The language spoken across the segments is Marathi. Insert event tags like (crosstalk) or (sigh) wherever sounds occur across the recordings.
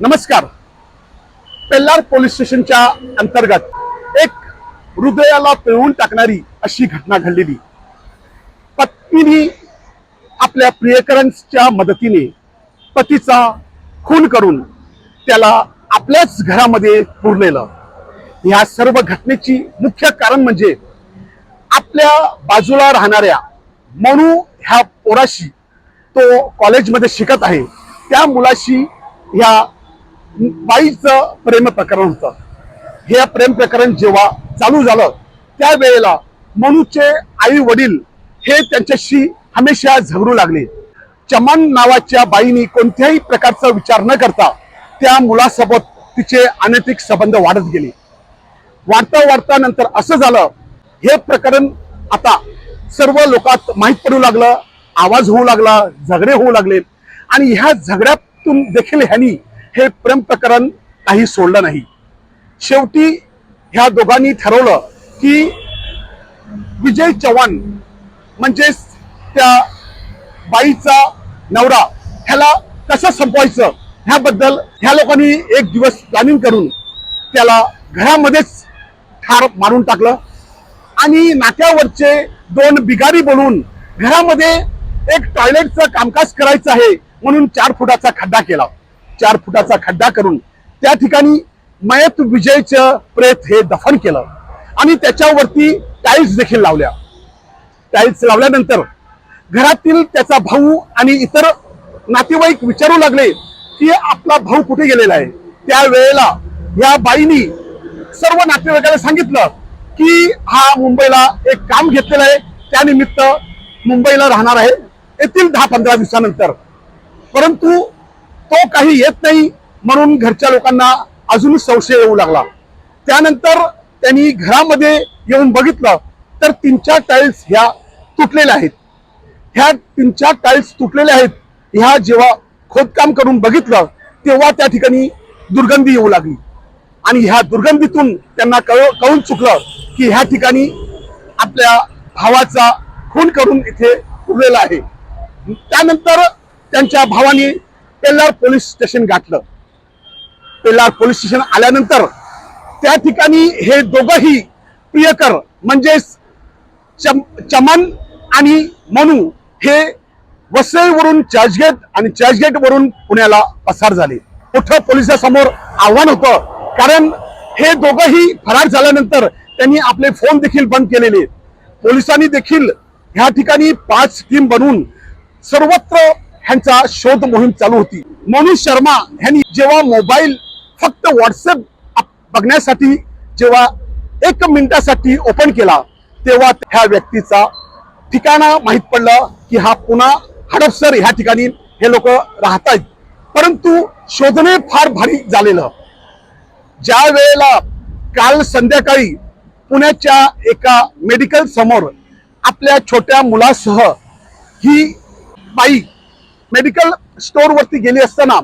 नमस्कार. पेल्लार पोलीस स्टेशनच्या अंतर्गत एक हृदयाला पिळवून टाकणारी अशी घटना घडलेली. पत्नीने आपल्या प्रियकरांच्या मदतीने पतीचा खून करून त्याला आपल्याच घरामध्ये पुरलेलं. या सर्व घटनेची मुख्य कारण म्हणजे आपल्या बाजूला राहणाऱ्या मनू ह्या पोराशी तो कॉलेजमध्ये शिकत आहे. त्या मुलाशी ह्या बाईचं प्रेम प्रकरण होतं. हे प्रेम प्रकरण जेव्हा चालू झालं त्यावेळेला मनूचे आई वडील हे त्यांच्याशी हमेशा झगडू लागले. चमन नावाच्या बाईनी कोणत्याही प्रकारचा विचार न करता त्या मुलासोबत तिचे अनैतिक संबंध वाढत गेले. वाढता वाढता नंतर असं झालं हे प्रकरण आता सर्व लोकात माहीत पडू लागलं आवाज होऊ लागला झगडे होऊ लागले. आणि ह्या झगड्यातून देखील ह्यांनी हे प्रेम प्रकरण काही सोडलं नाही. शेवटी ह्या दोघांनी ठरवलं की विजय चव्हाण म्हणजेच त्या बाईचा नवरा ह्याला कसं संपवायचं ह्याबद्दल ह्या लोकांनी एक दिवस प्लॅनिंग करून त्याला घरामध्येच ठार मारून टाकलं. आणि नाक्यावरचे दोन बिगारी बोलून घरामध्ये एक टॉयलेटचं कामकाज करायचं आहे म्हणून चार फुटाचा खड्डा केला. चार फुटाचा खड्डा करून त्या ठिकाणी मयत विजयचं प्रेत हे दफन केलं. आणि त्याच्यावरती टाईल्स देखील लावल्या. टाईल्स लावल्यानंतर घरातील त्याचा भाऊ आणि इतर नातेवाईक विचारू लागले की आपला भाऊ कुठे गेलेला आहे? त्यावेळेला या बाईनी सर्व नातेवाईकाला सांगितलं की हा मुंबईला एक काम घेतलेलं आहे. त्यानिमित्त मुंबईला राहणार आहे. येथील दहा पंधरा दिवसानंतर. परंतु तो काही येत नाही म्हणून घरच्या लोकांना अजून संशय येऊ लागला. त्यानंतर त्यांनी घरामध्ये येऊन बघितलं तर तीन चार टाईल्स ह्या तुटलेल्या आहेत. ह्या तीन चार टाईल्स तुटलेल्या आहेत. ह्या जेव्हा खोदकाम करून बघितलं तेव्हा त्या ठिकाणी दुर्गंधी येऊ लागली. आणि ह्या दुर्गंधीतून त्यांना कळ कळून चुकलं की ह्या ठिकाणी आपल्या भावाचा खून करून इथे उरलेला आहे. त्यानंतर त्यांच्या भावाने पेल्लार पोलीस स्टेशन गाठलं. पेल्लार पोलीस स्टेशन आल्यानंतर त्या ठिकाणी हे दोघंही प्रियकर म्हणजेच चम चमन आणि मनू हे वसईवरून चर्चगेट आणि चर्चगेट वरून पुण्याला पसार झाले. मोठं पोलिसासमोर आव्हान होतं. कारण हे दोघंही फरार झाल्यानंतर त्यांनी आपले फोन देखील बंद केलेले. पोलिसांनी देखील ह्या ठिकाणी पाच टीम बनवून सर्वत्र ह्यांचा शोध मोहीम चालू होती. मनोज शर्मा ह्यांनी जेव्हा मोबाईल फक्त व्हॉट्सअप बघण्यासाठी जेव्हा एक मिनिटासाठी ओपन केला तेव्हा ह्या व्यक्तीचा ठिकाणा माहीत पडलं की हा पुन्हा हडपसर ह्या ठिकाणी हे लोक राहत आहेत परंतु शोधणे फार भारी झालेलं. ज्या वेळेला काल संध्याकाळी पुण्याच्या एका मेडिकल समोर आपल्या छोट्या मुलासह ही बाई मेडिकल स्टोअर वरती गेली असताना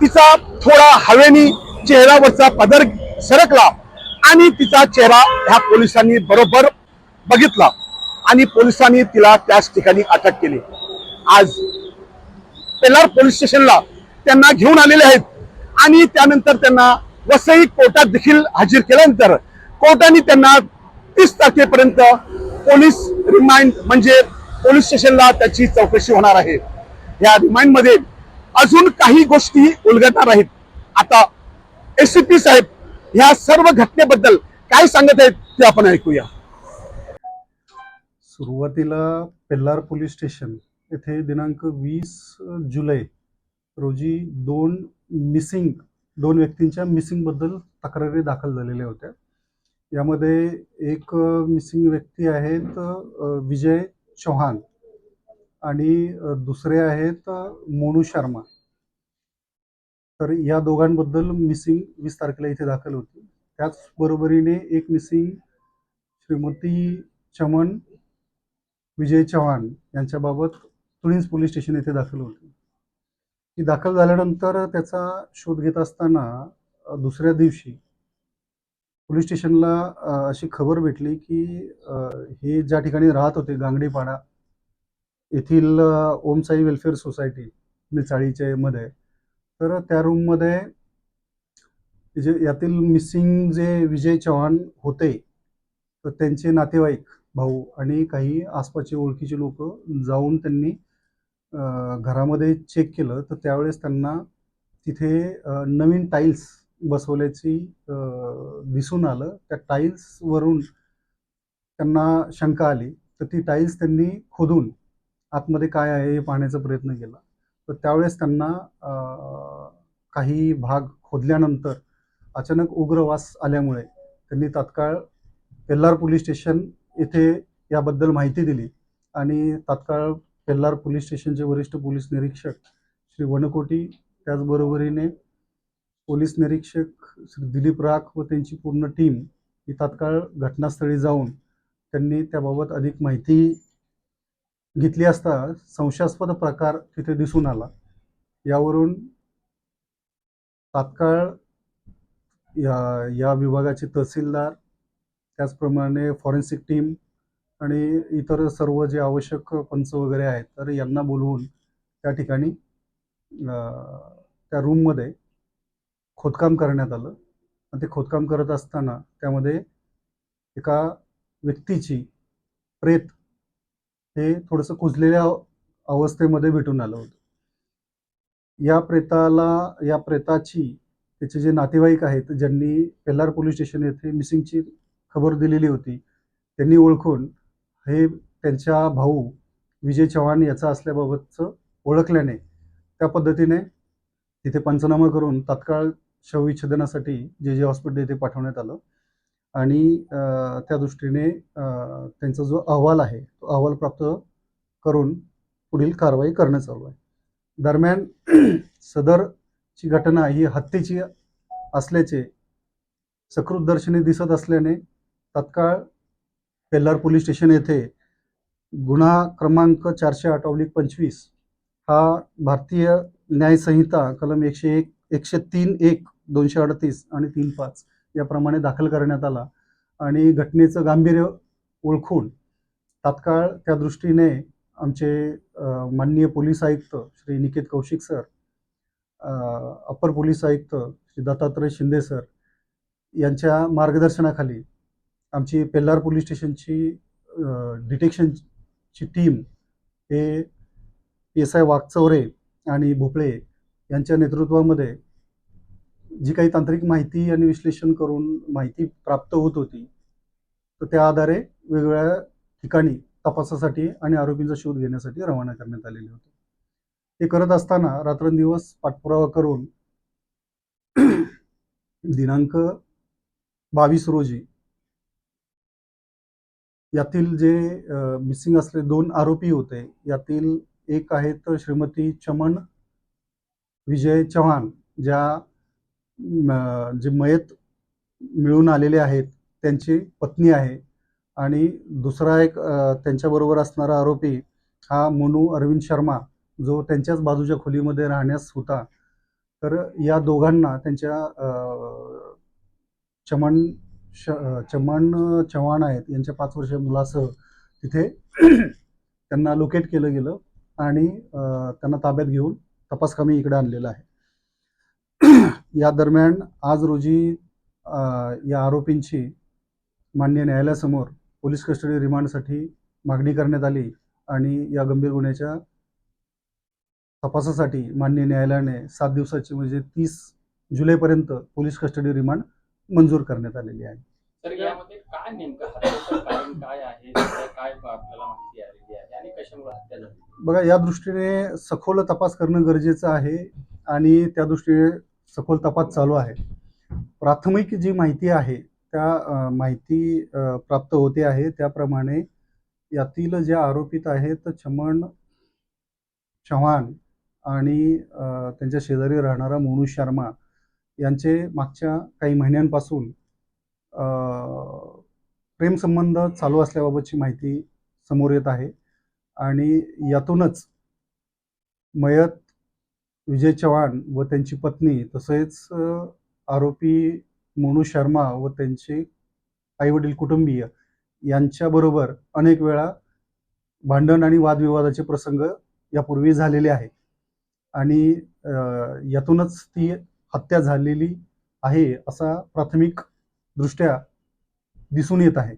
तिचा थोडा हवेनी चेहऱ्यावरचा पदर सरकला आणि तिचा चेहरा ह्या पोलिसांनी बरोबर बघितला आणि पोलिसांनी तिला त्याच ठिकाणी अटक केली. आज पेलार पोलीस स्टेशनला त्यांना घेऊन आलेले आहेत आणि त्यानंतर त्यांना वसई कोर्टात देखील हजर केल्यानंतर कोर्टाने त्यांना तीस तारखेपर्यंत पोलीस रिमाइंड म्हणजे पोलीस स्टेशनला त्याची चौकशी होणार आहे. या रिमाइंड अजून काही गोष्टी उलगडणार आहेत. आता एसीपी साहेब ह्या सर्व घटनेबद्दल काय सांगत आहेत ते आपण ऐकूया. सुरुवातीला पेल्लार पोलीस स्टेशन येथे दिनांक वीस जुलै रोजी दोन मिसिंग दोन व्यक्तींच्या मिसिंगबद्दल तक्रारी दाखल झालेल्या होत्या. यामध्ये एक मिसिंग व्यक्ती आहेत विजय चौहान. आणि दुसरे आहेत मोनू शर्मा. तर या दोघांबद्दल मिसिंग वीस तारखेला इथे दाखल होती. त्याच बरोबरीने एक मिसिंग श्रीमती चमन विजय चव्हाण यांच्याबाबत तुळींस पोलीस स्टेशन येथे दाखल होती. ती दाखल झाल्यानंतर त्याचा शोध घेत असताना दुसऱ्या दिवशी पोलीस स्टेशनला अशी खबर भेटली की हे ज्या ठिकाणी राहत होते गांगडीपाडा येथील ओमसाई ओम साई वेलफेअर सोसायटी मिचाळीच्या मध्ये. तर त्या रूममध्ये जे यातील मिसिंग जे विजय चव्हाण होते तर त्यांचे नातेवाईक भाऊ आणि काही आसपासचे ओळखीचे लोक जाऊन त्यांनी घरामध्ये चेक केलं. तर त्यावेळेस त्यांना तिथे नवीन टाईल्स बसवल्याची दिसून आलं. त्या टाईल्सवरून त्यांना शंका आली. तर ती टाईल्स त्यांनी खोदून आतमध्ये काय आहे हे पाहण्याचा प्रयत्न केला. तर त्यावेळेस त्यांना काही भाग खोदल्यानंतर अचानक उग्र वास आल्यामुळे त्यांनी तात्काळ पेल्लार पोलीस स्टेशन येथे याबद्दल माहिती दिली आणि तात्काळ पेल्लार पोलीस स्टेशनचे वरिष्ठ पोलीस निरीक्षक श्री वनकोटी त्याचबरोबरीने पोलीस निरीक्षक श्री दिलीप राख व त्यांची पूर्ण टीम ही तात्काळ घटनास्थळी जाऊन त्यांनी त्याबाबत अधिक माहिती घेतली असता संशयास्पद प्रकार तिथे दिसून आला. यावरून तात्काळ या या विभागाचे तहसीलदार त्याचप्रमाणे फॉरेन्सिक टीम आणि इतर सर्व जे आवश्यक पंच वगैरे आहेत तर यांना बोलवून त्या ठिकाणी त्या रूममध्ये खोदकाम करण्यात आलं. आणि ते खोदकाम करत असताना त्यामध्ये एका व्यक्तीची प्रेत हे थोडंसं कुजलेल्या अवस्थेमध्ये भेटून आलं होतं. या प्रेताला या प्रेताची त्याचे जे नातेवाईक आहेत ज्यांनी पेल्लार पोलीस स्टेशन येथे मिसिंगची खबर दिलेली होती त्यांनी ओळखून हे त्यांच्या भाऊ विजय चव्हाण याचा असल्याबाबतचं ओळखल्याने त्या पद्धतीने तिथे पंचनामा करून तात्काळ शवविच्छेदनासाठी जे जे हॉस्पिटल येथे पाठवण्यात आलं. आणि त्या दृष्टीने त्यांचा जो अहवाल आहे तो अहवाल प्राप्त करून पुढील कारवाई करणं चालू आहे. दरम्यान (clears throat) सदरची घटना ही हत्येची असल्याचे सकृतदर्शनी दिसत असल्याने तत्काळ पेल्लार पोलीस स्टेशन येथे गुन्हा क्रमांक चारशे आठ ऑब्लिक पंचवीस हा भारतीय न्यायसंहिता कलम एकशे एक एकशे तीन एक दोनशे अडतीस आणि तीन पाच याप्रमाणे दाखल करण्यात आला आणि घटनेचं गांभीर्य ओळखून तात्काळ त्या दृष्टीने आमचे माननीय पोलीस आयुक्त Shri Niket Kaushik sir upper police आयुक्त श्री दत्तात्रय शिंदे सर यांच्या मार्गदर्शनाखाली आमची पेल्लार पोलीस स्टेशनची डिटेक्शनची टीम हे एस आय वाघचौरे आणि भोपळे यांच्या नेतृत्वामध्ये जी काही तांत्रिक माहिती आणि विश्लेषण करून माहिती प्राप्त होत होती तर त्या आधारे वेगवेगळ्या ठिकाणी तपासासाठी आणि आरोपींचा शोध घेण्यासाठी रवाना करण्यात आलेले होते. हे करत असताना रात्रंदिवस पाठपुरावा करून दिनांक बावीस रोजी यातील जे मिसिंग असले दोन आरोपी होते यातील एक आहेत श्रीमती चमन विजय चव्हाण ज्या जे मयत मिळून आलेले आहेत त्यांची पत्नी आहे. आणि दुसरा एक त्यांच्याबरोबर असणारा आरोपी हा मोनू अरविंद शर्मा जो त्यांच्याच बाजूच्या खोलीमध्ये राहण्यास होता. तर या दोघांना त्यांच्या चमन श चमन चव्हाण आहेत यांच्या पाच वर्षीय मुलासह तिथे त्यांना लोकेट केलं गेलं आणि त्यांना ताब्यात घेऊन तपास कमी इकडे आणलेला आहे. या दरम्यान आज रोजी या आरोपींची मान्य न्यायालयासमोर पोलीस कस्टडी रिमांडसाठी मागणी करण्यात आली आणि या गंभीर गुन्ह्याच्या तपासासाठी मान्य न्यायालयाने सात दिवसाची म्हणजे तीस जुलैपर्यंत पोलीस कस्टडी रिमांड मंजूर करण्यात आलेली आहे. तर यामध्ये काय नेमकं हत्याचं कारण काय आहे? सध्या काय आपल्याला माहिती आलेली आहे? आणि कशामुळे हत्या झाली? बघा या दृष्टीने सखोल तपास करणं गरजेचं आहे आणि त्या दृष्टीने सखोल तपास चालू आहे. प्राथमिक जी माहिती आहे त्या माहिती प्राप्त होते आहे. त्याप्रमाणे यातील ज्या आरोपित आहेत चमन चव्हाण आणि त्यांच्या शेजारी राहणारा मोनू शर्मा यांचे मागच्या काही महिन्यांपासून प्रेमसंबंध चालू असल्याबाबतची माहिती समोर येत आहे. आणि यातूनच मयत विजय चव्हाण व त्यांची पत्नी तसेच आरोपी मोनू शर्मा व त्यांचे आईवडील कुटुंबीय यांच्याबरोबर अनेक वेळा भांडण आणि वादविवादाचे प्रसंग यापूर्वी झालेले आहे. आणि यातूनच ती हत्या झालेली आहे असा प्राथमिक दृष्ट्या दिसून येत आहे.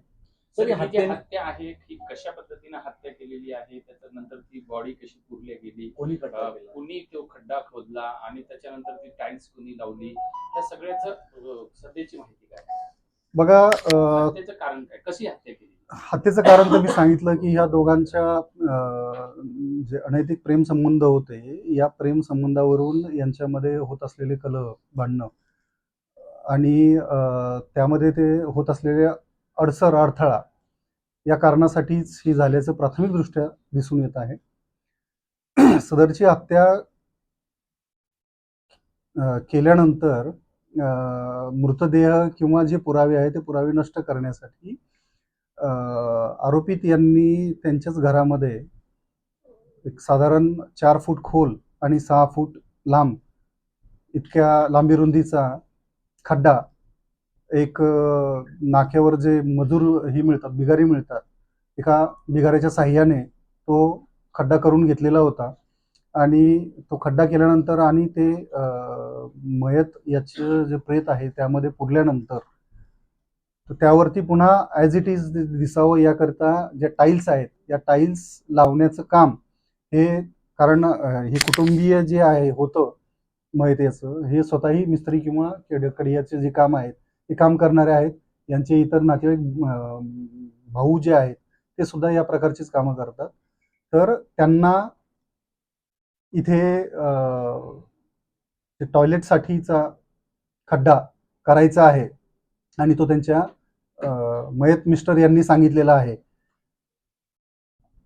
ही हत्या आहे ही कशा पद्धतीने हत्या केलेली आहे? त्याच्यानंतर ती बॉडी कशी पुरली गेली? कोणी केला? कुणी तो खड्डा खोदला आणि त्याच्यानंतर ती टाईल्स कुणी लावली? त्या सगळ्याच सध्याची माहिती काय? बघा अं, हत्येचं कारण काय? कशी हत्या केली? हत्येचं कारण तर मी सांगितलं की ह्या दोघांच्या जे अनैतिक प्रेमसंबंध होते या प्रेमसंबंधावरून यांच्यामध्ये होत असलेले कलह भांडणं आणि त्यामध्ये ते होत असलेले अडसर अडथळा या कारणासाठीच ही झाल्याचं प्राथमिकदृष्ट्या दिसून येत आहे. (clears throat) सदरची हत्या केल्यानंतर मृतदेह किंवा जे पुरावे आहे ते पुरावे नष्ट करण्यासाठी आरोपित यांनी त्यांच्याच घरामध्ये एक साधारण चार फूट खोल आणि सहा फूट लांब इतक्या लांबी रुंदीचा खड्डा एक नाक्यावर जे मजूर ही मिळतात बिगारी मिळतात एका बिगाऱ्याच्या साह्याने तो खड्डा करून घेतलेला होता. आणि तो खड्डा केल्यानंतर आणि ते मयत याचे जे प्रेत आहे त्यामध्ये पुरल्यानंतर तर त्यावरती पुन्हा ॲज इट इज दिसावं याकरता ज्या टाईल्स आहेत या टाईल्स लावण्याचं काम हे कारण हे कुटुंबीय जे आहे होतं मयतेचं हे स्वतःही मिस्त्री किंवा कडियाचे जे काम आहेत ते काम करणारे आहेत. यांचे इतर नातेवाईक भाऊ जे आहेत ते सुद्धा या प्रकारचीच कामं करतात. तर त्यांना इथे टॉयलेटसाठीचा खड्डा करायचा आहे आणि तो त्यांच्या मयत मिस्टर यांनी सांगितलेला आहे.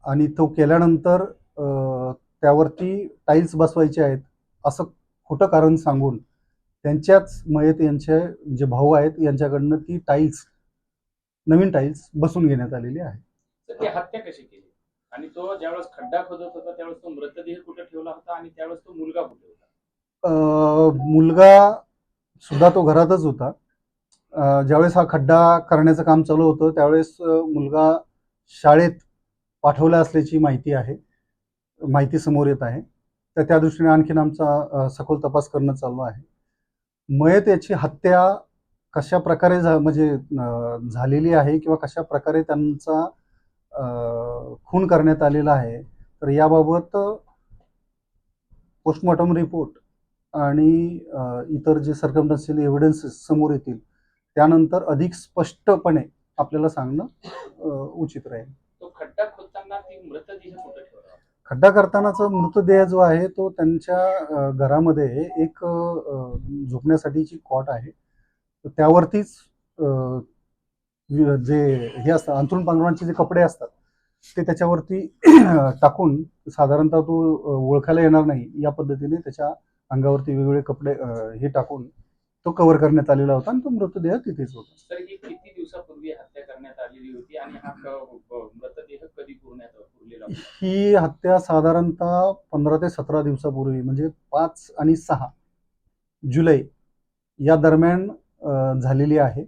आणि तो केल्यानंतर त्यावरती टाईल्स बसवायचे आहेत असं खोटं कारण सांगून त्यांच्याच मयत यांचे जे भाऊ आहेत यांच्याकडनं ती टाईल्स नवीन टाईल्स बसून घेण्यात आलेली आहे. तर ती हत्या कशी केली? आणि तो ज्यावेळेस खड्डा खोदत होता त्यावेळेस तो मृतदेह कुठे ठेवला होता आणि त्यावेळेस तो मुलगा कुठे होता? अं, मुलगा सुद्धा तो घरातच होता. अं, ज्यावेळेस हा खड्डा करण्याचं काम चालू होतं त्यावेळेस अं, मुलगा शाळेत पाठवला असल्याची माहिती आहे माहिती समोर येत आहे. तर त्या दृष्टीने आणखीन आमचा अं, सखोल तपास करणं चालू आहे. मयत याची हत्या कशा प्रकारे झा म्हणजे झालेली आहे किंवा कशा प्रकारे त्यांचा खून करण्यात आलेला आहे तर याबाबत पोस्टमॉर्टम रिपोर्ट आणि इतर जे सर्कमटन्शियल एव्हिडन्सेस समोर येतील त्यानंतर अधिक स्पष्टपणे आपल्याला सांगणं उचित राहील. तो खड्डा खोदताना ती मृतदेह कुठे ठेवला? खड्डा करतानाचा मृतदेह जो आहे तो त्यांच्या घरामध्ये एक झोपण्यासाठीची कॉट आहे. त्यावरतीच जे हे असतात अंथरूण पांघरुणाचे जे कपडे असतात ते त्याच्यावरती टाकून साधारणतः तो ओळखायला येणार नाही. या पद्धतीने त्याच्या अंगावरती वेगवेगळे कपडे हे टाकून तो कव्हर करण्यात आलेला होता आणि तो मृतदेह तिथेच होता. तर ही किती दिवसापूर्वी हत्या करण्यात आलेली होती आणि हा क- मृतदेह कधी पुरण्यात पुरलेला होता? ही हत्या साधारणतः पंधरा ते सतरा दिवसापूर्वी म्हणजे पाच आणि सहा जुलै या दरम्यान अ, झालेली आहे.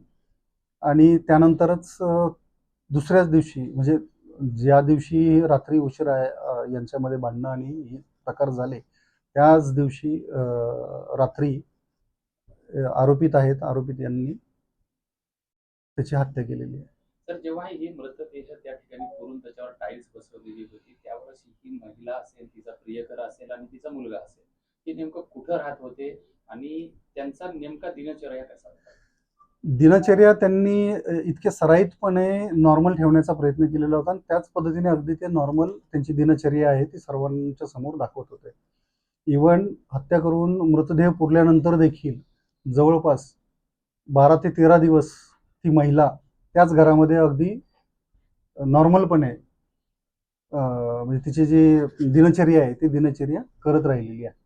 आणि त्यानंतरच अ, दुसऱ्याच दिवशी म्हणजे ज्या दिवशी रात्री उशिरा अ, यांच्यामध्ये भांडणं आणि हे प्रकार झाले त्याच दिवशी अ, रात्री आरोपित आहेत आरोपित यांनी त्याची हत्या केलेली आहे. तर जेव्हा ही मृतदेह त्या ठिकाणी पुरून त्याच्यावर टाईल्स बसवलेली होती त्यावेळेस ही महिला असेल तिचा प्रियकर असेल आणि तिचा मुलगा असेल ते नेमकं कुठं राहत होते आणि त्यांचा नेमका दिनचर्या कसा होता? दिनचर्या त्यांनी इतके सराईतपणे नॉर्मल ठेवण्याचा प्रयत्न केलेला होता आणि त्याच पद्धतीने अगदी ते नॉर्मल त्यांची दिनचर्या आहे ती सर्वांच्या समोर दाखवत होते. इवन हत्या करून मृतदेह पुरल्यानंतर देखील जवळपास बारा ते तेरा दिवस ती महिला त्याच घरामध्ये अगदी नॉर्मलपणे म्हणजे तिची जी दिनचर्या आहे ती दिनचर्या करत राहिलेली आहे.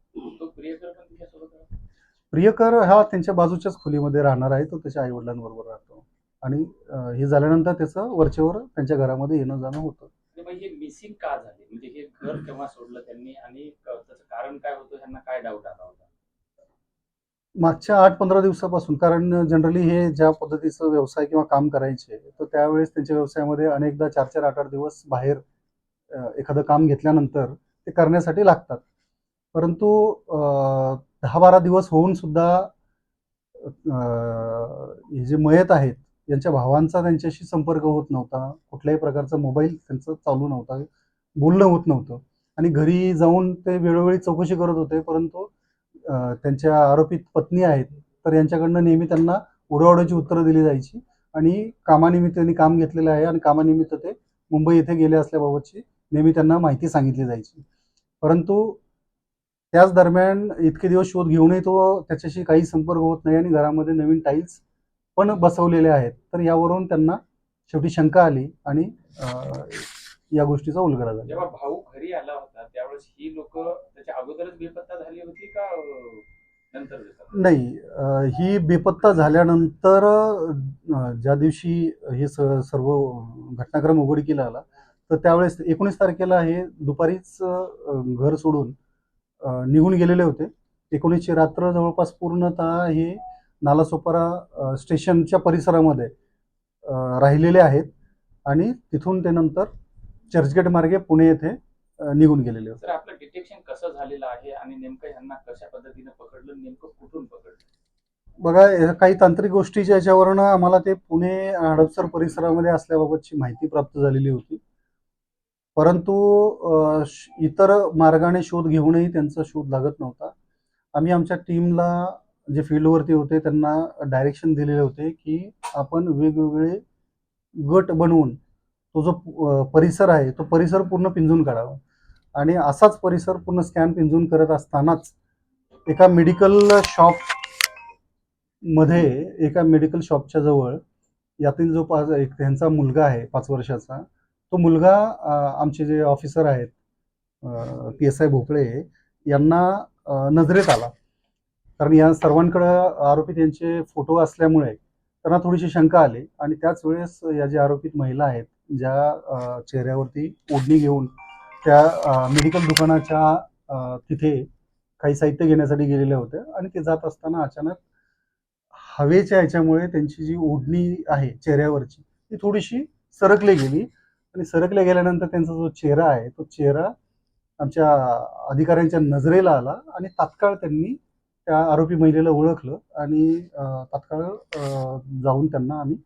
प्रियकर हा त्यांच्या बाजूच्याच खोलीमध्ये राहणार आहे तो त्याच्या आईवडिलांबरोबर राहतो. आणि हे झाल्यानंतर त्याचं वरचेवर त्यांच्या घरामध्ये येणं जाणं होतं. हे मिसिंग का झाले? म्हणजे हे घर केव्हा सोडलं त्यांनी? आणि त्याचं कारण काय होतं? ह्यांना काय डाऊट आला होता? मागच्या आठ पंधरा दिवसापासून कारण जनरली हे ज्या पद्धतीचं व्यवसाय किंवा काम करायचे तर त्यावेळेस त्यांच्या व्यवसायामध्ये अनेकदा चार चार आठ आठ दिवस बाहेर एखादं काम घेतल्यानंतर ते करण्यासाठी लागतात. परंतु दहा बारा दिवस होऊन सुद्धा हे जे मयत आहेत यांच्या भावांचा त्यांच्याशी संपर्क होत नव्हता. कुठल्याही प्रकारचा मोबाईल त्यांचा चालू नव्हता बोलणं होत नव्हतं. आणि घरी जाऊन ते वेळोवेळी चौकशी करत होते परंतु त्यांच्या आरोपित पत्नी आहेत तर यांच्याकडनं नेहमी त्यांना उडवाउडवाची उत्तरं दिली जायची आणि कामानिमित्त त्यांनी काम घेतलेलं आहे आणि कामानिमित्त ते मुंबई येथे गेले असल्याबाबतची नेहमी त्यांना माहिती सांगितली जायची. परंतु त्याच दरम्यान इतके दिवस शोध घेऊनही तो त्याच्याशी काही संपर्क होत नाही आणि घरामध्ये नवीन टाईल्स पण बसवलेले आहेत तर यावरून त्यांना शेवटी शंका आली आणि या गोष्टीचा उलगडा झाला. भाऊ घरी आला त्यावेळेस ही लोक त्याच्या अगोदरच बेपत्ता झाली होती का नंतर नाही ही बेपत्ता झाल्यानंतर ज्या दिवशी हे स सर्व घटनाक्रम उघडकीला आला तर त्यावेळेस एकोणीस तारखेला हे दुपारीच घर सोडून निघून गेलेले होते. एकोणीसची रात्र जवळपास पूर्णतः हे नालासोपारा स्टेशनच्या परिसरामध्ये राहिलेले आहेत. आणि तिथून ते नंतर चर्चगेट मार्गे पुणे येथे निघून गेलेले होते. आपलं डिटेक्शन कसं झालेलं आहे आणि नेमकं ह्यांना कशा पद्धतीने पकडलं नेमकं कुठून पकडलं? बघा काही तांत्रिक गोष्टीच्या याच्यावरनं आम्हाला ते पुणे हडपसर परिसरामध्ये असल्याबाबतची माहिती प्राप्त झालेली होती. परंतु इतर मार्गाने शोध घेऊनही त्यांचा शोध लागत नव्हता. आम्ही आमच्या टीमला जे फील्डवरती होते त्यांना डायरेक्शन दिलेले होते की आपण वेगवेगळे गट बनवून तो जो परिसर आहे तो परिसर पूर्ण पिंजून काढावा. आणि असाच परिसर पूर्ण स्कॅन पिंजून करत असतानाच एका मेडिकल शॉपमध्ये एका मेडिकल शॉपच्या जवळ यातील जो पाच एक त्यांचा मुलगा आहे पाच वर्षाचा तो मुलगा आमचे जे ऑफिसर आहेत पी एस आय भोपळे यांना नजरेत आला. कारण या सर्वांकडं आरोपी यांचे फोटो असल्यामुळे त्यांना थोडीशी शंका आली. आणि त्याच वेळेस या जे आरोपित महिला आहेत ज्या चेहऱ्यावरती ओढणी घेऊन त्या मेडिकल दुकानाच्या तिथे काही साहित्य घेण्यासाठी गेलेल्या होत्या आणि ते जात असताना अचानक हवेच्या ह्याच्यामुळे त्यांची जी ओढणी आहे चेहऱ्यावरची ती थोडीशी सरकली गेली आणि सरकल्या गेल्यानंतर त्यांचा जो चेहरा आहे तो चेहरा आमच्या अधिकाऱ्यांच्या नजरेला आला आणि तात्काळ त्यांनी त्या आरोपी महिलेला ओळखलं आणि तात्काळ जाऊन त्यांना आम्ही